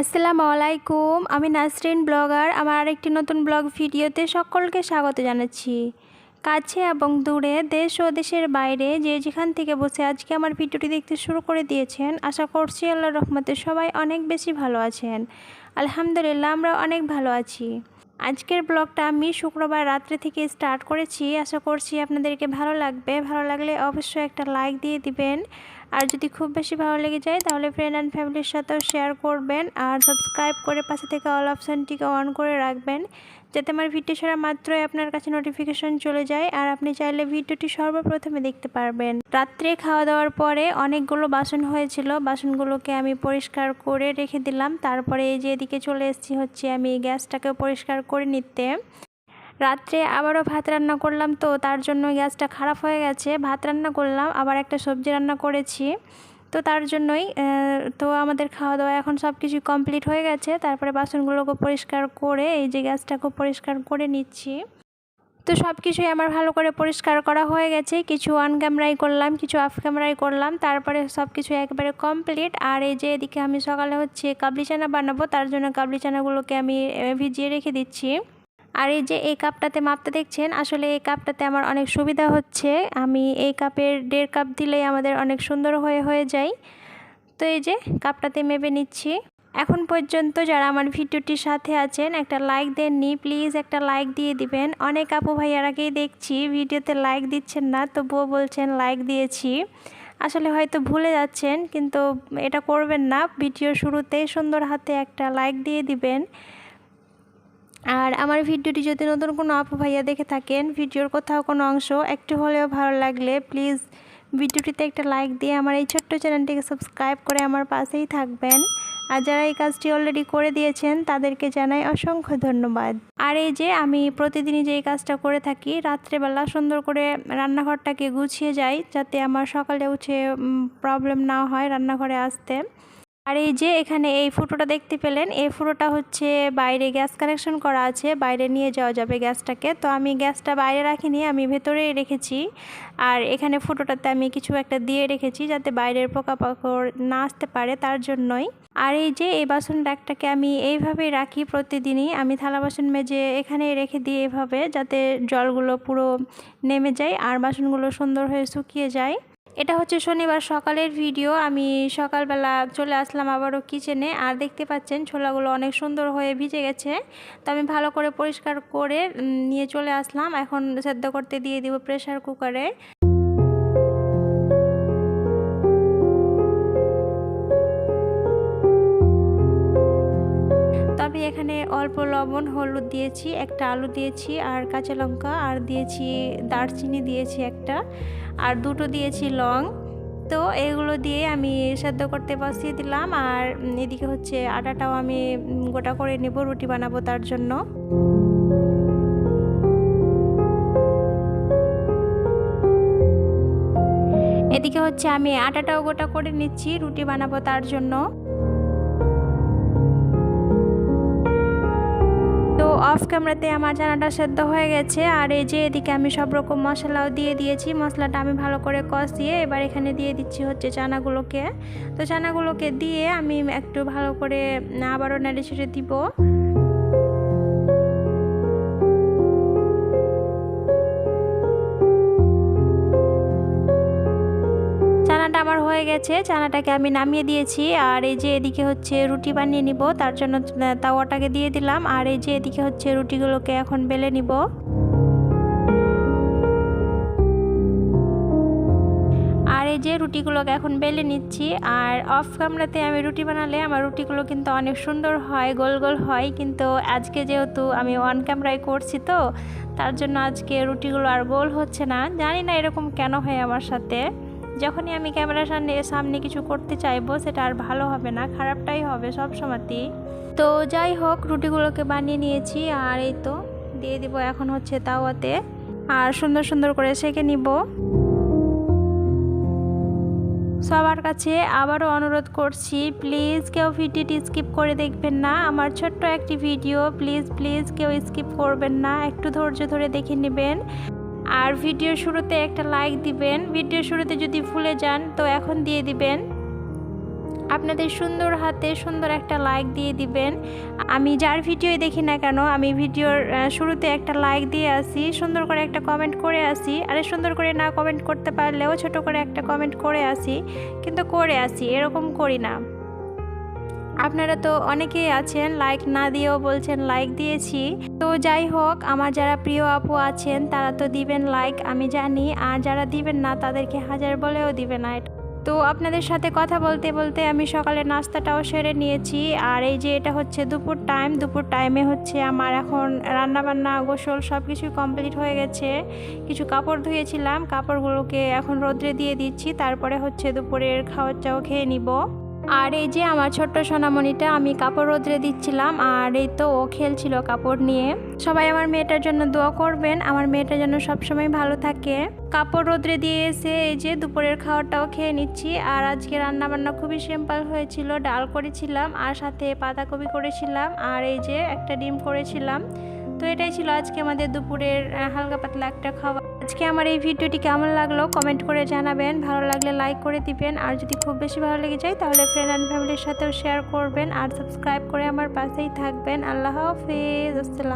আসসালামু আলাইকুম আমি নাসরিন ব্লগার। আমার আরেকটি নতুন ব্লগ ভিডিওতে সকলকে স্বাগত জানাচ্ছি। কাছে এবং দূরে, দেশ ও দেশের বাইরে যে যেখান থেকে বসে আজকে আমার ভিডিওটি দেখতে শুরু করে দিয়েছেন, আশা করছি আল্লাহ রহমতে সবাই অনেক বেশি ভালো আছেন। আলহামদুলিল্লাহ আমরা অনেক ভালো আছি। আজকের ব্লগটা আমি শুক্রবার রাত্রে থেকে স্টার্ট করেছি। আশা করছি আপনাদেরকে ভালো লাগবে। ভালো লাগলে অবশ্যই একটা লাইক দিয়ে দিবেন। আর যদি খুব বেশি ভালো লেগে যায়, তাহলে ফ্রেন্ড অ্যান্ড ফ্যামিলির সাথেও শেয়ার করবেন আর সাবস্ক্রাইব করে পাশে থেকে অল অপশানটিকে অন করে রাখবেন, যাতে আমার ভিডিও ছাড়া মাত্রই আপনার কাছে নোটিফিকেশন চলে যায় আর আপনি চাইলে ভিডিওটি সর্বপ্রথমে দেখতে পারবেন। রাত্রে খাওয়া দাওয়ার পরে অনেকগুলো বাসন হয়েছিল, বাসনগুলোকে আমি পরিষ্কার করে রেখে দিলাম। তারপরে এই যে এদিকে চলে এসেছি হচ্ছে আমি গ্যাসটাকে পরিষ্কার করে নিতে। রাত্রে আবারও ভাত রান্না করলাম তো, তার জন্য গ্যাসটা খারাপ হয়ে গেছে। ভাত রান্না করলাম, আবার একটা সবজি রান্না করেছি। তো তার জন্যই তো আমাদের খাওয়া দাওয়া এখন সব কিছু কমপ্লিট হয়ে গেছে। তারপরে বাসনগুলোকে পরিষ্কার করে, এই যে গ্যাসটাকে পরিষ্কার করে নিচ্ছি। তো সব কিছুই আমার ভালো করে পরিষ্কার করা হয়ে গেছে। কিছু অন ক্যামেরাই করলাম, কিছু অফ ক্যামেরাই করলাম। তারপরে সব কিছু একবারে কমপ্লিট আর এই যে এদিকে আমি সকালে হচ্ছে কাবলি চানা বানাবো, তার জন্য কাবলি চানাগুলোকে আমি ভিজিয়ে রেখে দিচ্ছি। আর এই যে এই কাপটাতে মাপতে দেখছেন, আসলে এই কাপটাতে আমার অনেক সুবিধা হচ্ছে। আমি এই কাপের দেড় কাপ দিলেই আমাদের অনেক সুন্দর হয়ে হয়ে যায়। তো এই যে কাপটাতে মেপে নিচ্ছি। এখন পর্যন্ত যারা আমার ভিডিওটির সাথে আছেন, একটা লাইক দেননি প্লিজ একটা লাইক দিয়ে দিবেন। অনেক আপু ভাইয়ারাকেই দেখছি, ভিডিওতে লাইক দিচ্ছেন না, তবুও বলছেন লাইক দিয়েছি। আসলে হয়তো ভুলে যাচ্ছেন, কিন্তু এটা করবেন না। ভিডিও শুরুতেই সুন্দর হাতে একটা লাইক দিয়ে দিবেন। আর আমার ভিডিওটি যদি নতুন কোনো আপু ভাইয়া দেখে থাকেন, ভিডিওর কোথাও কোনো অংশ, একটু হলেও ভালো লাগলে প্লিজ ভিডিওটিতে একটা লাইক দিয়ে আমার এই ছোট্ট চ্যানেলটিকে সাবস্ক্রাইব করে আমার পাশেই থাকবেন। আর যারা এই কাজটি অলরেডি করে দিয়েছেন, তাদেরকে জানাই অসংখ্য ধন্যবাদ। আর এই যে আমি প্রতিদিনই যে এই কাজটা করে থাকি, রাত্রেবেলা সুন্দর করে রান্নাঘরটাকে গুছিয়ে যাই, যাতে আমার সকালে উঠে প্রবলেম না হয় রান্নাঘরে আসতে। আর এই যে এখানে এই ফুটোটা দেখতে পেলেন, এই ফুটোটা হচ্ছে বাইরে গ্যাস কানেকশন করা আছে, বাইরে নিয়ে যাওয়া যাবে গ্যাসটাকে। তো আমি গ্যাসটা বাইরে রাখিনি, আমি ভেতরেই রেখেছি। আর এখানে ফুটোটাতে আমি কিছু একটা দিয়ে রেখেছি যাতে বাইরের পোকাপাকড় না আসতে পারে তার জন্যই। আর এই যে এই বাসন রাখটাকে আমি এইভাবেই রাখি প্রতিদিনই। আমি থালা বাসন মেজে এখানেই রেখে দিই এভাবে যাতে জলগুলো পুরো নেমে যায় আর বাসনগুলো সুন্দর হয়ে শুকিয়ে যায়। এটা হচ্ছে শনিবার সকালের ভিডিও। আমি সকালবেলা চলে আসলাম আবারও কিচেনে। আর দেখতে পাচ্ছেন ছোলাগুলো অনেক সুন্দর হয়ে ভিজে গেছে। তো আমি ভালো করে পরিষ্কার করে নিয়ে চলে আসলাম। এখন সেদ্ধ করতে দিয়ে দিব প্রেশার কুকারে। এখানে অল্প লবণ হলুদ দিয়েছি, একটা আলু দিয়েছি আর কাঁচা লঙ্কা, আর দিয়েছি দারচিনি দিয়েছি একটা, আর দুটো দিয়েছি লং। তো এগুলো দিয়ে আমি সেদ্ধ করতে বসিয়ে দিলাম আর এদিকে হচ্ছে আটাটাও আমি গোটা করে নেব, রুটি বানাবো তার জন্য। এদিকে হচ্ছে আমি আটাটাও গোটা করে নিচ্ছি, রুটি বানাবো তার জন্য। অফ ক্যামেরাতে আমার চানাটা সেদ্ধ হয়ে গেছে। আর এই যে এদিকে আমি সব রকম মশলাও দিয়ে দিয়েছি। মশলাটা আমি ভালো করে কষিয়ে এবার এখানে দিয়ে দিচ্ছি হচ্ছে চানাগুলোকে। তো চানাগুলোকে দিয়ে আমি একটু ভালো করে আবারও নেড়ে ছেড়ে দিব। হয়ে গেছে, চানাটাকে আমি নামিয়ে দিয়েছি। আর এই যে এদিকে হচ্ছে রুটি বানিয়ে নিব, তার জন্য তাওয়াটাকে দিয়ে দিলাম। আর এই যে এদিকে হচ্ছে রুটিগুলোকে এখন বেলে নিব। আর এই যে রুটিগুলোকে এখন বেলে নিচ্ছি। আর অফ ক্যামেরাতে আমি রুটি বানালে আমার রুটিগুলো কিন্তু অনেক সুন্দর হয়, গোল গোল হয়। কিন্তু আজকে যেহেতু আমি অন ক্যামেরায় করছি তো, তার জন্য আজকে রুটিগুলো আর গোল হচ্ছে না। জানি না এরকম কেন হয় আমার সাথে। যখনই আমি ক্যামেরার সামনে সামনে কিছু করতে চাইব, সেটা আর ভালো হবে না, খারাপটাই হবে সব সময়তেই তো। যাই হোক, রুটিগুলোকে বানিয়ে নিয়েছি, আর এই তো দিয়ে দিব এখন হচ্ছে তাওয়াতে, আর সুন্দর সুন্দর করে সেঁকে নিব। সবার কাছে আবারও অনুরোধ করছি প্লিজ কেউ ভিডিওটি স্কিপ করে দেখবেন না, আমার ছোট্ট একটি ভিডিও প্লিজ প্লিজ কেউ স্কিপ করবেন না, একটু ধৈর্য ধরে দেখে নেবেন। আর ভিডিও শুরুতে একটা লাইক দিবেন। ভিডিও শুরুতে যদি ভুলে যান, তো এখন দিয়ে দিবেন। আপনাদের সুন্দর হাতে সুন্দর একটা লাইক দিয়ে দিবেন। আমি যার ভিডিওই দেখি না কেন, আমি ভিডিওর শুরুতে একটা লাইক দিয়ে আসি, সুন্দর করে একটা কমেন্ট করে আসি। আরে সুন্দর করে না কমেন্ট করতে পারলেও ছোট করে একটা কমেন্ট করে আসি, কিন্তু করে আসি, এরকম করি না। আপনারা তো অনেকেই আছেন লাইক না দিয়েও বলছেন লাইক দিয়েছি। তো যাই হোক, আমার যারা প্রিয় আপু আছেন, তারা তো দিবেন লাইক আমি জানি। আর যারা দিবেন না, তাদেরকে হাজার বলেও দিবে না। তো আপনাদের সাথে কথা বলতে বলতে আমি সকালে নাস্তাটাও সেরে নিয়েছি। আর এই যে এটা হচ্ছে দুপুর টাইম দুপুর টাইমে হচ্ছে আমার এখন রান্নাবান্না, গোসল সব কিছুই কমপ্লিট হয়ে গেছে। কিছু কাপড় ধুয়েছিলাম, কাপড়গুলোকে এখন রোদ্রে দিয়ে দিচ্ছি। তারপরে হচ্ছে দুপুরের খাওয়ার চাও খেয়ে নিব। আর এই যে আমার ছোট্ট সোনামণিটা, আমি কাপড় রোদ্রে দিচ্ছিলাম আর এই তো ও খেলছিল কাপড় নিয়ে। সবাই আমার মেয়েটার জন্য দোয়া করবেন, আমার মেয়েটা যেন সবসময় ভালো থাকে। কাপড় রোদ্রে দিয়ে এসে এই যে দুপুরের খাওয়ারটাও খেয়ে নিচ্ছি আর আজকে রান্না বান্না খুবই সিম্পল হয়েছিল, ডাল করেছিলাম আর সাথে পাতাকপি করেছিলাম আর এই যে একটা ডিম করেছিলাম। তো এটাই ছিল আজকে আমাদের দুপুরের হালকা পাতলা একটা খাওয়া আজকে আমার এই ভিডিওটি কেমন লাগল কমেন্ট করে জানাবেন। ভালো লাগলে লাইক করে দিবেন। আর যদি খুব বেশি ভালো লেগে যায় তাহলে ফ্রেন্ড অ্যান্ড ফ্যামিলির সাথেও শেয়ার করবেন। আর সাবস্ক্রাইব করে আমার পাশেই থাকবেন। আল্লাহ হাফিজ। আসসালাম।